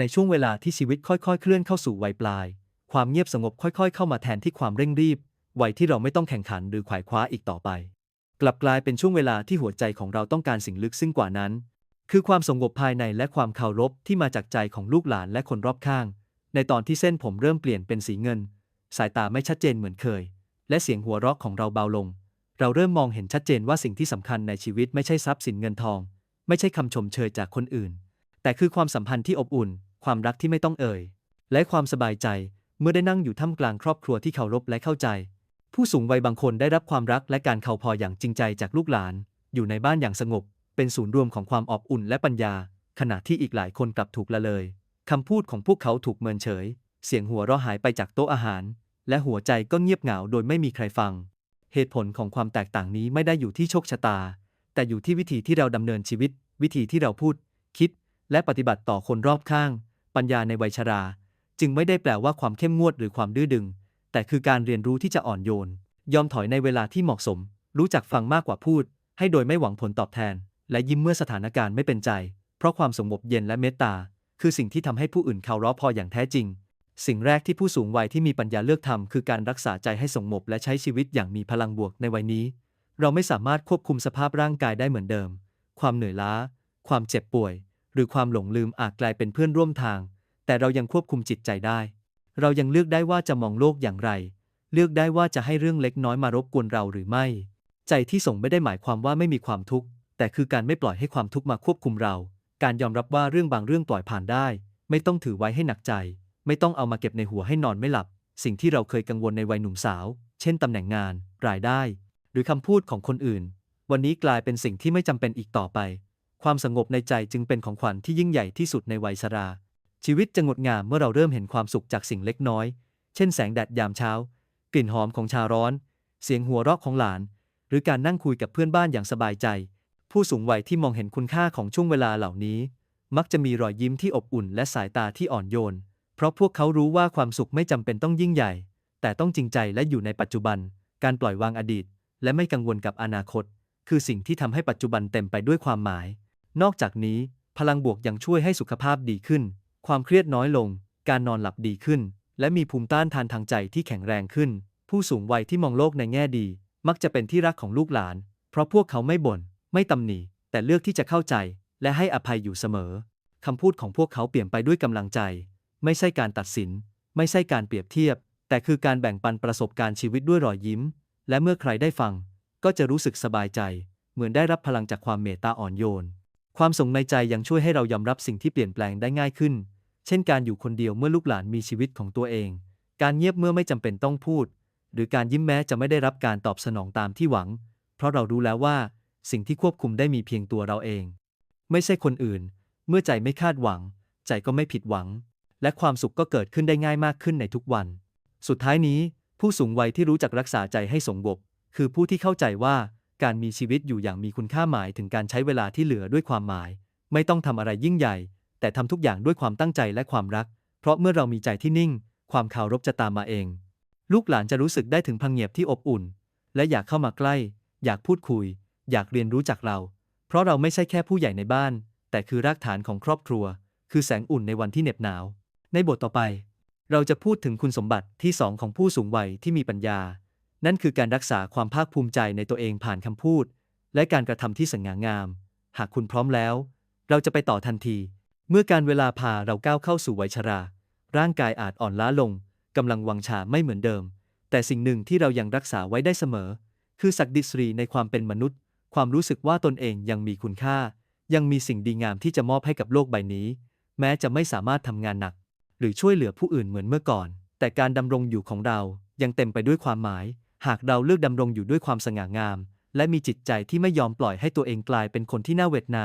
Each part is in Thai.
ในช่วงเวลาที่ชีวิตค่อยๆ เคลื่อนเข้าสู่วัยปลาย ความเงียบสงบค่อยๆ เข้ามาแทนที่ความเร่งรีบ วัยที่เราไม่ต้องแข่งขันหรือขวายคว้าอีกต่อไป กลับกลายเป็นช่วงเวลาที่หัวใจของเราต้องการสิ่งลึกซึ้งกว่านั้น คือความสงบภายในและความเคารพที่มาจากใจของลูกหลานและคนรอบข้าง ในตอนที่เส้นผมเริ่มเปลี่ยนเป็นสีเงิน สายตาไม่ชัดเจนเหมือนเคย และเสียงหัวเราะของเราเบาลง เราเริ่มมองเห็นชัดเจนว่าสิ่งที่สำคัญในชีวิตไม่ใช่ทรัพย์สินเงินทอง ไม่ใช่คำชมเชยจากคนอื่น แต่คือความสัมพันธ์ที่อบอุ่น ความรักที่ไม่ต้องเอ่ย และความสบายใจเมื่อได้นั่งอยู่ท่ามกลางครอบครัวที่เคารพและเข้าใจ ผู้สูงวัยบางคนได้รับความรักและการเข้าพออย่างจริงใจจากลูกหลาน อยู่ในบ้านอย่างสงบ เป็นศูนย์รวมของความอบอุ่นและปัญญา ขณะที่อีกหลายคนกลับถูกละเลยคำพูดของพวกเขาถูกเมินเฉย เสียงหัวเราะหายไปจากโต๊ะอาหาร และหัวใจก็เงียบเหงาโดยไม่มีใครฟัง เหตุผลของความแตกต่างนี้ไม่ได้อยู่ที่โชคชะตา แต่อยู่ที่วิธีที่เราดำเนินชีวิต วิธีที่เราพูด คิด และปฏิบัติต่อคนรอบข้าง ปัญญาในวัยชรา จึงไม่ได้แปลว่าความเข้มงวดหรือความดื้อดึง แต่คือการเรียนรู้ที่จะอ่อนโยน ยอมถอยในเวลาที่เหมาะสม รู้จักฟังมากกว่าพูด ให้โดยไม่หวังผลตอบแทน และยิ้มเมื่อสถานการณ์ไม่เป็นใจ เพราะความสงบเย็นและเมตตา คือสิ่งที่ทำให้ผู้อื่นเคารพพออย่างแท้จริง สิ่งแรกที่ผู้สูงวัยที่มีปัญญาเลือกทำคือการรักษาใจให้สงบและใช้ชีวิตอย่างมีพลังบวกในวัยนี้ เราไม่สามารถควบคุมสภาพร่างกายได้เหมือนเดิม ความเหนื่อยล้า ความเจ็บป่วย หรือความหลงลืมอาจกลายเป็นเพื่อนร่วมทาง แต่เรายังควบคุมจิตใจได้ เรายังเลือกได้ว่าจะมองโลกอย่างไร เลือกได้ว่าจะให้เรื่องเล็กน้อยมารบกวนเราหรือไม่ ใจที่ส่งไม่ได้หมายความว่าไม่มีความทุกข์ แต่คือการไม่ปล่อยให้ความทุกข์มาควบคุมเรา การยอมรับว่าเรื่องบางเรื่องปล่อยผ่านได้ ไม่ต้องถือไว้ให้หนักใจ ไม่ต้องเอามาเก็บในหัวให้นอนไม่หลับ สิ่งที่เราเคยกังวลในวัยหนุ่มสาว เช่นตำแหน่งงาน รายได้ หรือคำพูดของคนอื่น วันนี้กลายเป็นสิ่งที่ไม่จำเป็นอีกต่อไป ความสงบในใจจึงเป็นของขวัญที่ยิ่งใหญ่ที่สุดในวัยชรา ชีวิตจะงดงามเมื่อเราเริ่มเห็นความสุขจากสิ่งเล็กน้อย เช่นแสงแดดยามเช้า กลิ่นหอมของชาร้อน เสียงหัวเราะของหลาน หรือการนั่งคุยกับเพื่อนบ้านอย่างสบายใจ ผู้สูงวัยที่มองเห็นคุณค่าของช่วงเวลาเหล่านี้ มักจะมีรอยยิ้มที่อบอุ่นและสายตาที่อ่อนโยน เพราะพวกเขารู้ว่าความสุขไม่จำเป็นต้องยิ่งใหญ่ แต่ต้องจริงใจและอยู่ในปัจจุบัน การปล่อยวางอดีต และไม่กังวลกับอนาคต คือสิ่งที่ทำให้ปัจจุบันเต็มไปด้วยความหมาย นอกจากนี้พลังบวกยังช่วยให้สุขภาพดีขึ้น ความเครียดน้อยลง การนอนหลับดีขึ้น และมีภูมิต้านทานทางใจที่แข็งแรงขึ้น ผู้สูงวัยที่มองโลกในแง่ดี มักจะเป็นที่รักของลูกหลาน เพราะพวกเขาไม่บ่น ไม่ตำหนิ แต่เลือกที่จะเข้าใจ และให้อภัยอยู่เสมอ คำพูดของพวกเขาเปลี่ยนไปด้วยกำลังใจ ไม่ใช่การตัดสิน ไม่ใช่การเปรียบเทียบ แต่คือการแบ่งปันประสบการณ์ชีวิตด้วยรอยยิ้ม และเมื่อใครได้ฟัง ก็จะรู้สึกสบายใจ เหมือนได้รับพลังจากความเมตตาอ่อนโยน ความสงในใจยังช่วยให้เรายอมรับสิ่งที่เปลี่ยนแปลงได้ง่ายขึ้น เช่นการอยู่คนเดียวเมื่อลูกหลานมีชีวิตของตัวเอง การเงียบเมื่อไม่จำเป็นต้องพูด หรือการยิ้มแม้จะไม่ได้รับการตอบสนองตามที่หวัง เพราะเรารู้แล้วว่า สิ่งที่ควบคุมได้มีเพียงตัวเราเอง ไม่ใช่คนอื่น เมื่อใจไม่คาดหวัง ใจก็ไม่ผิดหวัง และความสุขก็เกิดขึ้นได้ง่ายมากขึ้นในทุกวัน สุดท้ายนี้ ผู้สูงวัยที่รู้จักรักษาใจให้สงบคือผู้ที่เข้าใจว่า การมีชีวิตอยู่อย่างมีคุณค่าหมายถึงการใช้เวลาที่เหลือด้วยความหมาย ไม่ต้องทำอะไรยิ่งใหญ่ แต่ทำทุกอย่างด้วยความตั้งใจและความรัก เพราะเมื่อเรามีใจที่นิ่ง ความเคารพจะตามมาเอง ลูกหลานจะรู้สึกได้ถึงพังเงียบที่อบอุ่น และอยากเข้ามาใกล้ อยากพูดคุย อยากเรียนรู้จากเรา เพราะเราไม่ใช่แค่ผู้ใหญ่ในบ้าน แต่คือรากฐานของครอบครัว คือแสงอุ่นในวันที่เหน็บหนาว ในบทต่อไป เราจะพูดถึงคุณสมบัติที่สองของผู้สูงวัยที่มีปัญญา นั่นคือการรักษาความภาคภูมิใจในตัวเองผ่านคำพูด และการกระทำที่สง่างาม หากคุณพร้อมแล้ว เราจะไปต่อทันที เมื่อการเวลาพาเราก้าวเข้าสู่วัยชรา ร่างกายอาจอ่อนล้าลงกำลังวังชาไม่เหมือนเดิม แต่สิ่งหนึ่งที่เรายังรักษาไว้ได้เสมอ คือศักดิศรีในความเป็นมนุษย์ ความรู้สึกว่าตนเองยังมีคุณค่า ยังมีสิ่งดีงามที่จะมอบให้กับโลกใบนี้ แม้จะไม่สามารถทำงานหนัก หรือช่วยเหลือผู้อื่นเหมือนเมื่อก่อน แต่การดำรงอยู่ของเรายังเต็มไปด้วยความหมาย หากเราเลือกดำรงอยู่ด้วยความสง่างาม และมีจิตใจที่ไม่ยอมปล่อยให้ตัวเองกลายเป็นคนที่น่าเวทนา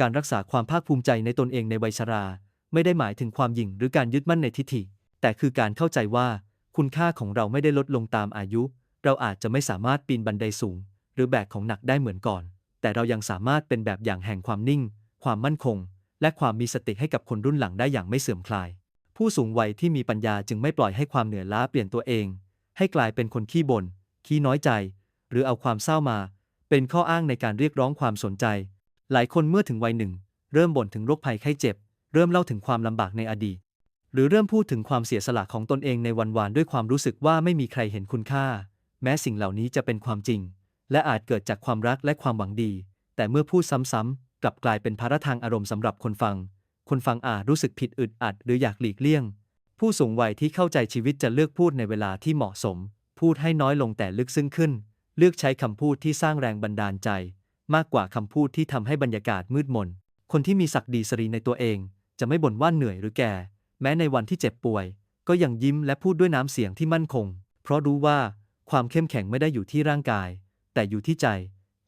การรักษาความภาคภูมิใจในตนเองในวัยชรา ไม่ได้หมายถึงความหยิ่งหรือการยึดมั่นในทิฏฐิ แต่คือการเข้าใจว่า คุณค่าของเราไม่ได้ลดลงตามอายุ เราอาจจะไม่สามารถปีนบันไดสูง หรือแบกของหนักได้เหมือนก่อน แต่เรายังสามารถเป็นแบบอย่างแห่งความนิ่ง ความมั่นคง และความมีสติให้กับคนรุ่นหลังได้อย่างไม่เสื่อมคลาย ผู้สูงวัยที่มีปัญญาจึงไม่ปล่อยให้ความเหนื่อยล้าเปลี่ยนตัวเอง ให้กลายเป็นคนขี้บน่นขี้น้อยใจ หรือเอาความเศร้ามา เป็นข้ออ้างในการเรียกร้องความสนใจ หลายคนเมื่อถึงวัยหนึ่ง เริ่มบ่นถึงโรคภัยไข้เจ็บ เริ่มเล่าถึงความลำบากในอดีต หรือเริ่มพูดถึงความเสียสละของตนเองในวันวานด้วยความรู้สึกว่าไม่มีใครเห็นคุณค่า แม้สิ่งเหล่านี้จะเป็นความจริง และอาจเกิดจากความรักและความหวังดี แต่เมื่อพูดซ้ำๆกลับกลายเป็นภาระทางอารมณ์สำหรับคนฟัง คนฟังอาจรู้สึกผิดอึดอัด หรืออยากหลีกเลี่ยง ผู้สูงวัยที่เข้าใจชีวิตจะเลือกพูดในเวลาที่เหมาะสม พูดให้น้อยลงแต่ลึกซึ้งขึ้น เลือกใช้คำพูดที่สร้างแรงบันดาลใจ มากกว่าคำพูดที่ทำให้บรรยากาศมืดมน คนที่มีศักดิ์ศรีในตัวเอง จะไม่บ่นว่าเหนื่อยหรือแก่ แม้ในวันที่เจ็บป่วย ก็ยังยิ้มและพูดด้วยน้ำเสียงที่มั่นคง เพราะรู้ว่าความเข้มแข็งไม่ได้อยู่ที่ร่างกาย แต่อยู่ที่ใจ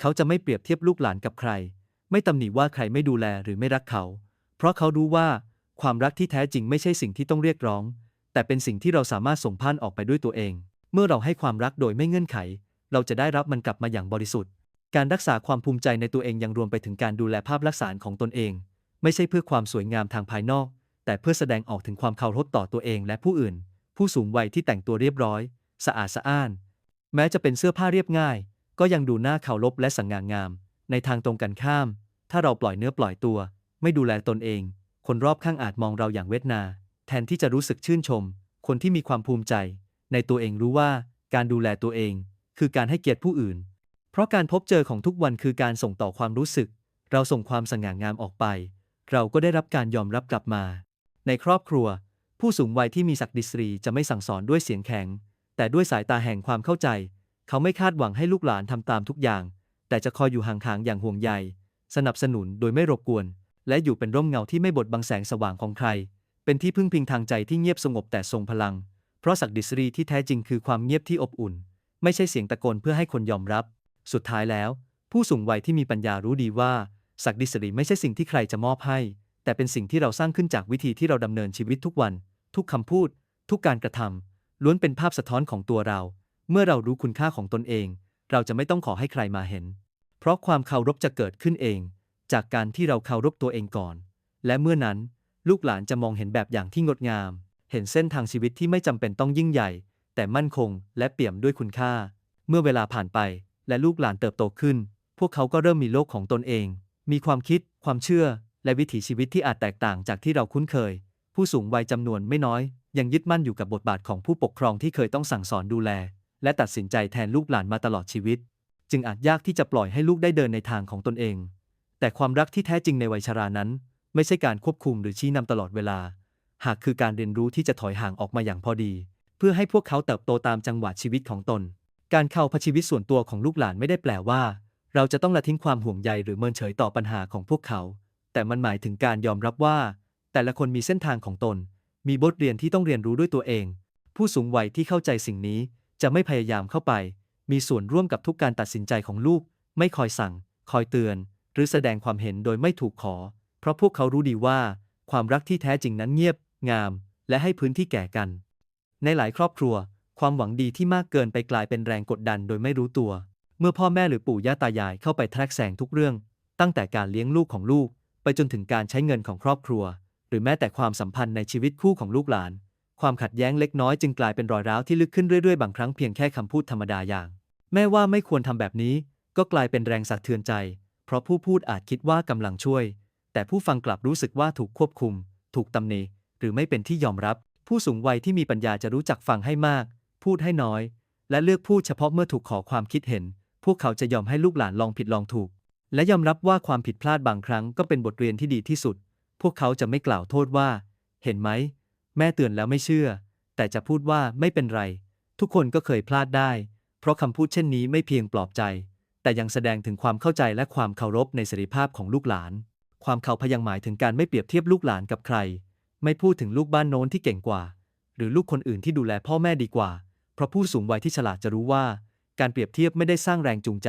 เขาจะไม่เปรียบเทียบลูกหลานกับใคร ไม่ตำหนิว่าใครไม่ดูแลหรือไม่รักเขา เพราะเขารู้ว่า ความรักที่แท้จริงไม่ใช่สิ่งที่ต้องเรียกร้อง แต่เป็นสิ่งที่เราสามารถส่งผ่านออกไปด้วยตัวเอง เมื่อเราให้ความรักโดยไม่เงื่อนไข เราจะได้รับมันกลับมาอย่างบริสุทธิ์ การรักษาความภูมิใจในตัวเองยังรวมไปถึงการดูแลภาพลักษณ์ของตนเอง ไม่ใช่เพื่อความสวยงามทางภายนอก แต่เพื่อแสดงออกถึงความเคารพต่อตัวเองและผู้อื่น ผู้สูงวัยที่แต่งตัวเรียบร้อย สะอาดสะอ้าน แม้จะเป็นเสื้อผ้าเรียบง่าย ก็ยังดูน่าเคารพและสง่างาม ในทางตรงกันข้าม ถ้าเราปล่อยเนื้อปล่อยตัว ไม่ดูแลตนเอง คนรอบข้างอาจมองเราอย่างเวทนา แทนที่จะรู้สึกชื่นชม คนที่มีความภูมิใจ ในตัวเองรู้ว่าการดูแลตัวเอง คือการให้เกียรติผู้อื่น เพราะการพบเจอของทุกวันคือการส่งต่อความรู้สึก เราส่งความสง่างามออกไป เราก็ได้รับการยอมรับกลับมา ในครอบครัว ผู้สูงวัยที่มีศักดิ์ศรีจะไม่สั่งสอนด้วยเสียงแข็ง แต่ด้วยสายตาแห่งความเข้าใจ เขาไม่คาดหวังให้ลูกหลานทำตามทุกอย่าง แต่จะคอยอยู่ห่างๆอย่างห่วงใย สนับสนุนโดยไม่รบกวน และอยู่เป็นร่มเงาที่ไม่บดบังแสงสว่างของใคร เป็นที่พึ่งพิงทางใจที่เงียบสงบแต่ทรงพลัง เพราะศักดิ์ศรีที่แท้จริงคือความเงียบที่อบอุ่น ไม่ใช่เสียงตะโกนเพื่อให้คนยอมรับ สุดท้ายแล้ว ผู้สูงวัยที่มีปัญญารู้ดีว่าศักดิ์ศรีไม่ใช่สิ่งที่ใครจะมอบให้ แต่เป็นสิ่งที่เราสร้างขึ้นจากวิธีที่เราดำเนินชีวิตทุกวัน ทุกคำพูด ทุกการกระทำล้วนเป็นภาพสะท้อนของตัวเรา เมื่อเรารู้คุณค่าของตนเอง เราจะไม่ต้องขอให้ใครมาเห็น เพราะความเคารพจะเกิดขึ้นเอง จากการที่เราเคารพตัวเองก่อน และเมื่อนั้นลูกหลานจะมองเห็นแบบอย่างที่งดงาม เห็นเส้นทางชีวิตที่ไม่จำเป็นต้องยิ่งใหญ่ แต่มั่นคงและเปี่ยมด้วยคุณค่า เมื่อเวลาผ่านไปและลูกหลานเติบโตขึ้น พวกเขาก็เริ่มมีโลกของตนเอง มีความคิด ความเชื่อ และวิถีชีวิตที่อาจแตกต่างจากที่เราคุ้นเคย ผู้สูงวัยจำนวนไม่น้อย ยังยึดมั่นอยู่กับบทบาทของผู้ปกครองที่เคยต้องสั่งสอนดูแล และตัดสินใจแทนลูกหลานมาตลอดชีวิต จึงอาจยากที่จะปล่อยให้ลูกได้เดินในทางของตนเอง แต่ความรักที่แท้จริงในวัยชรานั้น ไม่ใช่การควบคุมหรือชี้นำตลอดเวลา หากคือการเรียนรู้ที่จะถอยห่างออกมาอย่างพอดี เพื่อให้พวกเขาเติบโตตามจังหวะชีวิตของตน การเข้าพชีวิตส่วนตัวของลูกหลานไม่ได้แปลว่า เราจะต้องละทิ้งความห่วงใยหรือเมินเฉยต่อปัญหาของพวกเขา แต่มันหมายถึงการยอมรับว่า แต่ละคนมีเส้นทางของตน มีบทเรียนที่ต้องเรียนรู้ด้วยตัวเอง ผู้สูงวัยที่เข้าใจสิ่งนี้จะไม่พยายามเข้าไป มีส่วนร่วมกับทุกการตัดสินใจของลูก ไม่คอยสั่ง คอยเตือน หรือแสดงความเห็นโดยไม่ถูกขอ เพราะพวกเขารู้ดีว่า ความรักที่แท้จริงนั้นเงียบ งาม และให้พื้นที่แก่กัน ในหลายครอบครัว ความหวังดีที่มากเกินไปกลายเป็นแรงกดดันโดยไม่รู้ตัว เมื่อพ่อแม่หรือปู่ย่าตายายเข้าไปแทรกแซงทุกเรื่อง ตั้งแต่การเลี้ยงลูกของลูก ไปจนถึงการใช้เงินของครอบครัว หรือแม้แต่ความสัมพันธ์ในชีวิตคู่ของลูกหลาน ความขัดแย้งเล็กน้อยจึงกลายเป็นรอยร้าวที่ลึกขึ้นเรื่อยๆ บางครั้งเพียงแค่คำพูดธรรมดาอย่าง แม่ว่าไม่ควรทำแบบนี้ ก็กลายเป็นแรงสะเทือนใจ เพราะผู้พูดอาจคิดว่ากำลังช่วย แต่ผู้ฟังกลับรู้สึกว่าถูกควบคุม ถูกตำหนิหรือไม่เป็นที่ยอมรับ ผู้สูงวัยที่มีปัญญาจะรู้จักฟังให้มาก พูดให้น้อย และเลือกพูดเฉพาะเมื่อถูกขอความคิดเห็น พวกเขาจะยอมให้ลูกหลานลองผิดลองถูก และยอมรับว่าความผิดพลาดบางครั้งก็เป็นบทเรียนที่ดีที่สุด พวกเขาจะไม่กล่าวโทษว่า เห็นไหม แม่เตือนแล้วไม่เชื่อ แต่จะพูดว่าไม่เป็นไร ทุกคนก็เคยพลาดได้ เพราะคำพูดเช่นนี้ไม่เพียงปลอบใจ แต่ยังแสดงถึงความเข้าใจและความเคารพในเสรีภาพของลูกหลาน ความเขาพยังหมายถึงการไม่เปรียบเทียบลูกหลานกับใคร ไม่พูดถึงลูกบ้านโน้นที่เก่งกว่า หรือลูกคนอื่นที่ดูแลพ่อแม่ดีกว่า เพราะผู้สูงวัยที่ฉลาดจะรู้ว่า การเปรียบเทียบไม่ได้สร้างแรงจูงใจ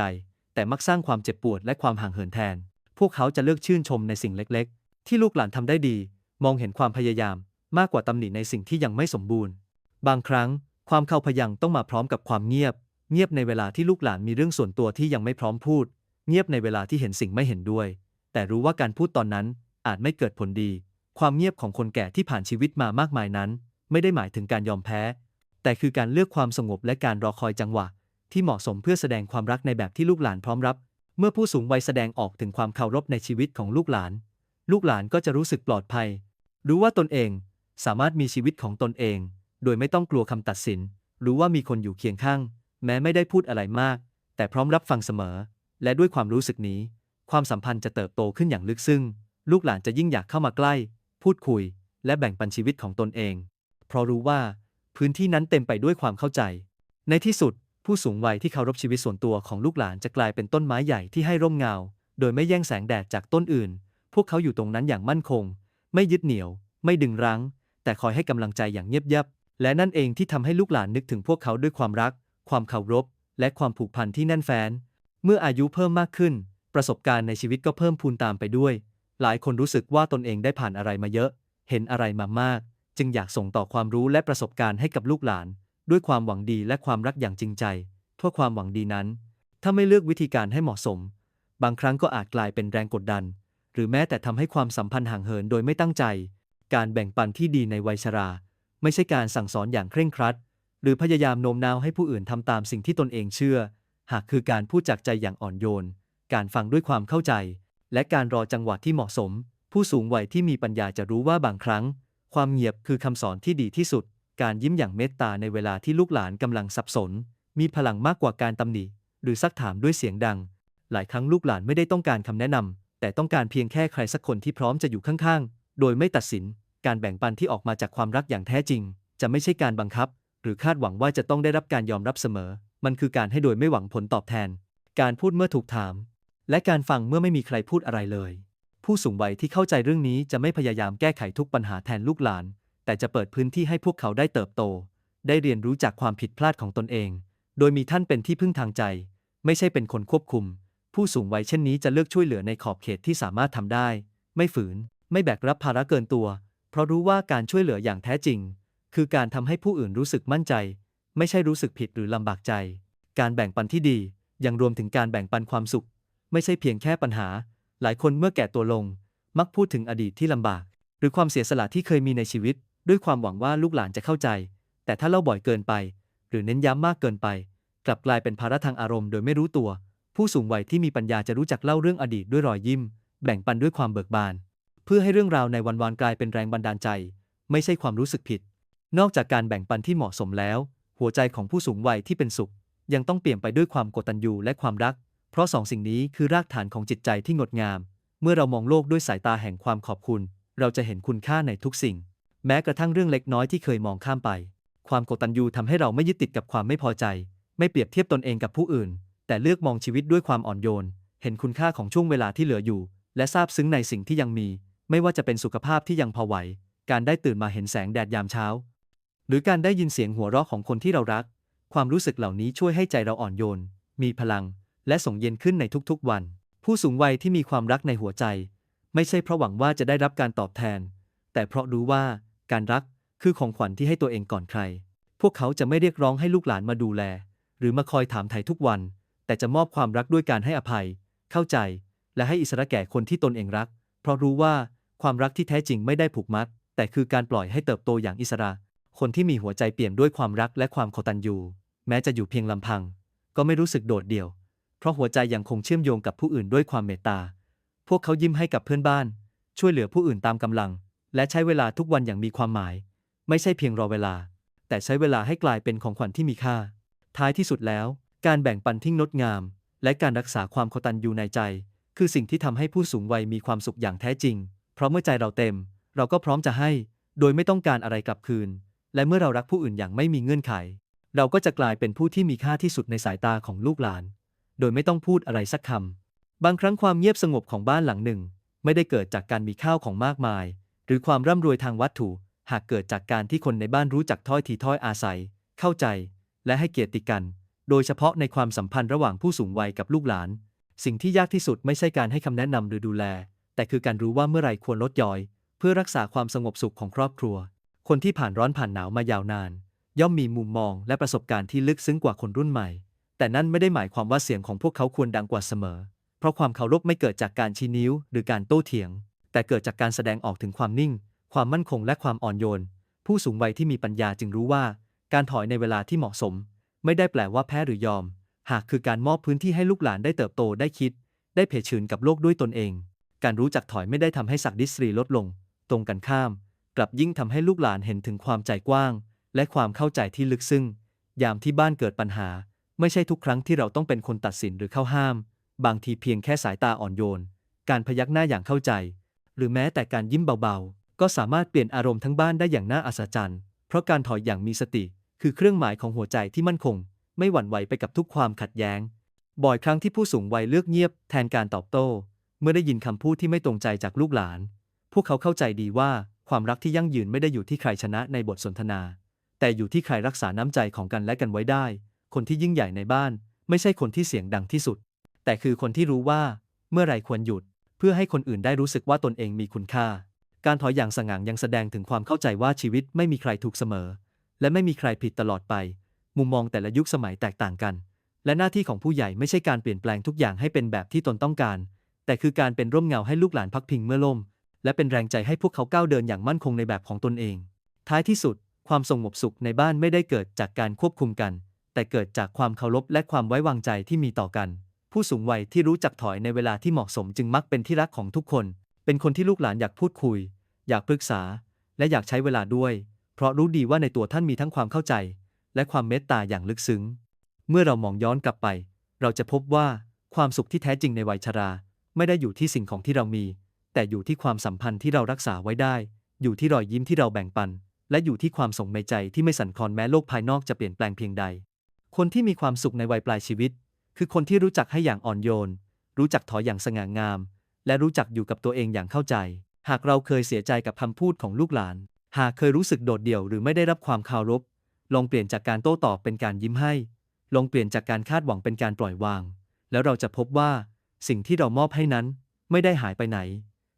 แต่มักสร้างความเจ็บปวดและความห่างเหินแทน พวกเขาจะเลือกชื่นชมในสิ่งเล็ก ๆ ที่ลูกหลานทำได้ดี มองเห็นความพยายาม มากกว่าตำหนิในสิ่งที่ยังไม่สมบูรณ์ บางครั้ง ความเข้าพยังต้องมาพร้อมกับความเงียบ เงียบในเวลาที่ลูกหลานมีเรื่องส่วนตัวที่ยังไม่พร้อมพูด เงียบในเวลาที่เห็นสิ่งไม่เห็นด้วย แต่รู้ว่าการพูดตอนนั้นอาจไม่เกิดผลดี ความเงียบของคนแก่ที่ผ่านชีวิตมามากมายนั้น ไม่ได้หมายถึงการยอมแพ้ แต่คือการเลือกความสงบและการรอคอยจังหวะ ที่เหมาะสมเพื่อแสดงความรักในแบบที่ลูกหลานพร้อมรับ เมื่อผู้สูงวัยแสดงออกถึงความเคารพในชีวิตของลูกหลาน ลูกหลานก็จะรู้สึกปลอดภัย รู้ว่าตนเองสามารถมีชีวิตของตนเอง โดยไม่ต้องกลัวคำตัดสิน รู้ว่ามีคนอยู่เคียงข้าง แม้ไม่ได้พูดอะไรมาก แต่พร้อมรับฟังเสมอ และด้วยความรู้สึกนี้ ความสัมพันธ์จะเติบโตขึ้นอย่างลึกซึ้งลูกหลานจะยิ่งอยากเข้ามาใกล้ พูดคุย และแบ่งปันชีวิตของตนเอง เพราะรู้ว่า พื้นที่นั้นเต็มไปด้วยความเข้าใจ ในที่สุด ผู้สูงวัยที่เคารพชีวิตส่วนตัวของลูกหลานจะกลายเป็นต้นไม้ใหญ่ที่ให้ร่มเงา โดยไม่แย่งแสงแดดจากต้นอื่น พวกเขาอยู่ตรงนั้นอย่างมั่นคง ไม่ยึดเหนี่ยว ไม่ดึงรั้ง แต่คอยให้กำลังใจอย่างเงียบยับ และนั่นเองที่ทำให้ลูกหลานนึกถึงพวกเขาด้วยความรัก ความเคารพและความผูกพันที่แน่นแฟ้น เมื่ออายุเพิ่มมากขึ้น ประสบการณ์ในชีวิตก็เพิ่มพูนตามไปด้วย หลายคนรู้สึกว่าตนเองได้ผ่านอะไรมาเยอะ เห็นอะไรมามาก จึงอยากส่งต่อความรู้และประสบการณ์ให้กับลูกหลาน ด้วยความหวังดีและความรักอย่างจริงใจเพื่อความหวังดีนั้น ถ้าไม่เลือกวิธีการให้เหมาะสม บางครั้งก็อาจกลายเป็นแรงกดดัน หรือแม้แต่ทำให้ความสัมพันธ์ห่างเหินโดยไม่ตั้งใจ การแบ่งปันที่ดีในวัยชรา ไม่ใช่การสั่งสอนอย่างเคร่งครัด หรือพยายามโน้มน้าวให้ผู้อื่นทำตามสิ่งที่ตนเองเชื่อ หากคือการพูดจากใจอย่างอ่อนโยน การฟังด้วยความเข้าใจ และการรอจังหวะที่เหมาะสม ผู้สูงวัยที่มีปัญญาจะรู้ว่าบางครั้ง ความเงียบคือคำสอนที่ดีที่สุด การยิ้มอย่างเมตตาในเวลาที่ลูกหลานกำลังสับสน มีพลังมากกว่าการตำหนิ หรือซักถามด้วยเสียงดัง หลายครั้งลูกหลานไม่ได้ต้องการคำแนะนำแต่ต้องการเพียงแค่ใครสักคนที่พร้อมจะอยู่ข้างๆ โดยไม่ตัดสิน การแบ่งปันที่ออกมาจากความรักอย่างแท้จริง จะไม่ใช่การบังคับ หรือคาดหวังว่าจะต้องได้รับการยอมรับเสมอ มันคือการให้โดยไม่หวังผลตอบแทน การพูดเมื่อถูกถาม และการฟังเมื่อไม่มีใครพูดอะไรเลย ผู้สูงวัยที่เข้าใจเรื่องนี้จะไม่พยายามแก้ไขทุกปัญหาแทนลูกหลาน แต่จะเปิดพื้นที่ให้พวกเขาได้เติบโต ได้เรียนรู้จากความผิดพลาดของตนเอง โดยมีท่านเป็นที่พึ่งทางใจ ไม่ใช่เป็นคนควบคุม ผู้สูงวัยเช่นนี้จะเลือกช่วยเหลือในขอบเขตที่สามารถทำได้ ไม่ฝืน ไม่แบกรับภาระเกินตัว เพราะรู้ว่าการช่วยเหลืออย่างแท้จริง คือการทำให้ผู้อื่นรู้สึกมั่นใจ ไม่ใช่รู้สึกผิดหรือลำบากใจ การแบ่งปันที่ดียังรวมถึงการแบ่งปันความสุข ไม่ใช่เพียงแค่ปัญหา หลายคนเมื่อแก่ตัวลง มักพูดถึงอดีตที่ลำบาก หรือความเสียสละที่เคยมีในชีวิต ด้วยความหวังว่าลูกหลานจะเข้าใจ แต่ถ้าเล่าบ่อยเกินไป หรือเน้นย้ำมากเกินไป กลับกลายเป็นภาระทางอารมณ์โดยไม่รู้ตัว ผู้สูงวัยที่มีปัญญาจะรู้จักเล่าเรื่องอดีตด้วยรอยยิ้ม แบ่งปันด้วยความเบิกบาน เพื่อให้เรื่องราวในวันวานกลายเป็นแรงบันดาลใจ ไม่ใช่ความรู้สึกผิด นอกจากการแบ่งปันที่เหมาะสมแล้ว หัวใจของผู้สูงวัยที่เป็นสุข ยังต้องเปลี่ยนไปด้วยความกตัญญูและความรัก เพราะสองสิ่งนี้คือรากฐานของจิตใจที่งดงาม เมื่อเรามองโลกด้วยสายตาแห่งความขอบคุณ เราจะเห็นคุณค่าในทุกสิ่ง แม้กระทั่งเรื่องเล็กน้อยที่เคยมองข้ามไป ความกตัญญูทำให้เราไม่ยึดติดกับความไม่พอใจ ไม่เปรียบเทียบตนเองกับผู้อื่น แต่เลือกมองชีวิตด้วยความอ่อนโยน เห็นคุณค่าของช่วงเวลาที่เหลืออยู่ และซาบซึ้งในสิ่งที่ยังมี ไม่ว่าจะเป็นสุขภาพที่ยังพอไหว การได้ตื่นมาเห็นแสงแดดยามเช้า หรือการได้ยินเสียงหัวเราะของคนที่เรารัก ความรู้สึกเหล่านี้ช่วยให้ใจเราอ่อนโยน มีพลัง และส่งเย็นขึ้นในทุกๆวัน ผู้สูงวัยที่มีความรักในหัวใจ ไม่ใช่เพราะหวังว่าจะได้รับการตอบแทน แต่เพราะรู้ว่าการรักคือของขวัญที่ให้ตัวเองก่อนใคร พวกเขาจะไม่เรียกร้องให้ลูกหลานมาดูแล หรือมาคอยถามไถ่ทุกวัน แต่จะมอบความรักด้วยการให้อภัย เข้าใจ และให้อิสระแก่คนที่ตนเองรัก เพราะรู้ว่าความรักที่แท้จริงไม่ได้ผูกมัด แต่คือการปล่อยให้เติบโตอย่างอิสระ คนที่มีหัวใจเปี่ยมด้วยความรักและความกตัญญูแม้จะอยู่เพียงลำพัง ก็ไม่รู้สึกโดดเดี่ยว เพราะหัวใจยังคงเชื่อมโยงกับผู้อื่นด้วยความเมตตา พวกเขายิ้มให้กับเพื่อนบ้าน ช่วยเหลือผู้อื่นตามกำลัง และใช้เวลาทุกวันอย่างมีความหมาย ไม่ใช่เพียงรอเวลา แต่ใช้เวลาให้กลายเป็นของขวัญที่มีค่า ท้ายที่สุดแล้ว การแบ่งปันที่งดงาม และการรักษาความกตัญญูในใจ คือสิ่งที่ทำให้ผู้สูงวัยมีความสุขอย่างแท้จริง เพราะเมื่อใจเราเต็ม เราก็พร้อมจะให้ โดยไม่ต้องการอะไรกลับคืน และเมื่อเรารักผู้อื่นอย่างไม่มีเงื่อนไข เราก็จะกลายเป็นผู้ที่มีค่าที่สุดในสายตาของลูกหลาน โดยไม่ต้องพูดอะไรสักคำ บางครั้งความเงียบสงบของบ้านหลังหนึ่ง ไม่ได้เกิดจากการมีข้าวของมากมาย หรือความร่ำรวยทางวัตถุ หากเกิดจากการที่คนในบ้านรู้จักถ้อยทีถ้อยอาศัย เข้าใจ และให้เกียรติกัน โดยเฉพาะในความสัมพันธ์ระหว่างผู้สูงวัยกับลูกหลาน สิ่งที่ยากที่สุดไม่ใช่การให้คำแนะนำหรือดูแล แต่คือการรู้ว่าเมื่อไรควรลดยอย เพื่อรักษาความสงบสุขของครอบครัว คนที่ผ่านร้อนผ่านหนาวมายาวนาน ย่อมมีมุมมองและประสบการณ์ที่ลึกซึ้งกว่าคนรุ่นใหม่ แต่นั่นไม่ได้หมายความว่าเสียงของพวกเขาควรดังกว่าเสมอ เพราะความเคารพไม่เกิดจากการชี้นิ้ว หรือการโต้เถียง แต่เกิดจากการแสดงออกถึงความนิ่ง ความมั่นคงและความอ่อนโยน ผู้สูงวัยที่มีปัญญาจึงรู้ว่า การถอยในเวลาที่เหมาะสม ไม่ได้แปลว่าแพ้หรือยอม หากคือการมอบพื้นที่ให้ลูกหลานได้เติบโตได้คิด ได้เผชิญกับโลกด้วยตนเอง การรู้จักถอยไม่ได้ทำให้ศักดิสรีลดลง ตรงกันข้าม กลับยิ่งทำให้ลูกหลานเห็นถึงความใจกว้าง และความเข้าใจที่ลึกซึ้งยามที่บ้านเกิดปัญหา ไม่ใช่ทุกครั้งที่เราต้องเป็นคนตัดสินหรือเข้าห้าม บางทีเพียงแค่สายตาอ่อนโยน การพยักหน้าอย่างเข้าใจ หรือแม้แต่การยิ้มเบาๆ ก็สามารถเปลี่ยนอารมณ์ทั้งบ้านได้อย่างน่าอัศจรรย์ เพราะการถอยอย่างมีสติ คือเครื่องหมายของหัวใจที่มั่นคง ไม่หวั่นไหวไปกับทุกความขัดแย้ง บ่อยครั้งที่ผู้สูงวัยเลือกเงียบ แทนการตอบโต้ เมื่อได้ยินคำพูดที่ไม่ตรงใจจากลูกหลาน พวกเขาเข้าใจดีว่า ความรักที่ยั่งยืนไม่ได้อยู่ที่ใครชนะในบทสนทนา แต่อยู่ที่ใครรักษาน้ำใจของกันและกันไว้ได้ คนที่ยิ่งใหญ่ในบ้าน ไม่ใช่คนที่เสียงดังที่สุด แต่คือคนที่รู้ว่า เมื่อไรควรหยุด เพื่อให้คนอื่นได้รู้สึกว่าตนเองมีคุณค่า การถอยอย่างสง่างยังแสดงถึงความเข้าใจว่าชีวิตไม่มีใครถูกเสมอ และไม่มีใครผิดตลอดไป มุมมองแต่ละยุคสมัยแตกต่างกัน และหน้าที่ของผู้ใหญ่ไม่ใช่การเปลี่ยนแปลงทุกอย่างให้เป็นแบบที่ตนต้องการ แต่คือการเป็นร่มเงาให้ลูกหลานพักพิงเมื่อล่ม และเป็นแรงใจให้พวกเขาก้าวเดินอย่างมั่นคงในแบบของตนเอง ท้ายที่สุด ความสงบสุขในบ้านไม่ได้เกิดจากการควบคุมกัน แต่เกิดจากความเคารพและความไว้วางใจที่มีต่อกัน ผู้สูงวัยที่รู้จักถอยในเวลาที่เหมาะสมจึงมักเป็นที่รักของทุกคน เป็นคนที่ลูกหลานอยากพูดคุย อยากปรึกษา และอยากใช้เวลาด้วย เพราะรู้ดีว่าในตัวท่านมีทั้งความเข้าใจ และความเมตตาอย่างลึกซึ้ง เมื่อเรามองย้อนกลับไป เราจะพบว่าความสุขที่แท้จริงในวัยชรา ไม่ได้อยู่ที่สิ่งของที่เรามี แต่อยู่ที่ความสัมพันธ์ที่เรารักษาไว้ได้ อยู่ที่รอยยิ้มที่เราแบ่งปัน และอยู่ที่ความสงในใจที่ไม่สั่นคลอนแม้โลกภายนอกจะเปลี่ยนแปลงเพียงใด คนที่มีความสุขในวัยปลายชีวิต คือคนที่รู้จักให้อย่างอ่อนโยน รู้จักถอยอย่างสง่างาม และรู้จักอยู่กับตัวเองอย่างเข้าใจ หากเราเคยเสียใจกับคำพูดของลูกหลาน หากเคยรู้สึกโดดเดี่ยวหรือไม่ได้รับความเคารพลองเปลี่ยนจากการโต้ตอบเป็นการยิ้มให้ ลองเปลี่ยนจากการคาดหวังเป็นการปล่อยวาง แล้วเราจะพบว่า สิ่งที่เรามอบให้นั้น ไม่ได้หายไปไหน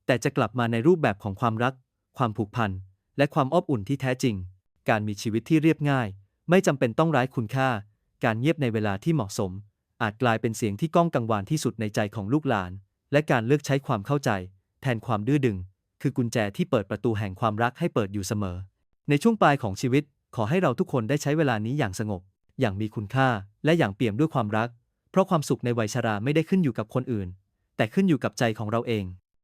แต่จะกลับมาในรูปแบบของความรัก ความผูกพัน และความอบอุ่นที่แท้จริง การมีชีวิตที่เรียบง่าย ไม่จำเป็นต้องร้ายคุณค่า การเงียบในเวลาที่เหมาะสม อาจกลายเป็นเสียงที่ก้องกังวานที่สุดในใจของลูกหลาน และการเลือกใช้ความเข้าใจ แทนความดื้อดึง คือกุญแจที่เปิดประตูแห่งความรักให้เปิดอยู่เสมอ ในช่วงปลายของชีวิต ขอให้เราทุกคนได้ใช้เวลานี้อย่างสงบ อย่างมีคุณค่า และอย่างเปี่ยมด้วยความรัก เพราะความสุขในวัยชราไม่ได้ขึ้นอยู่กับคนอื่น แต่ขึ้นอยู่กับใจของเราเอง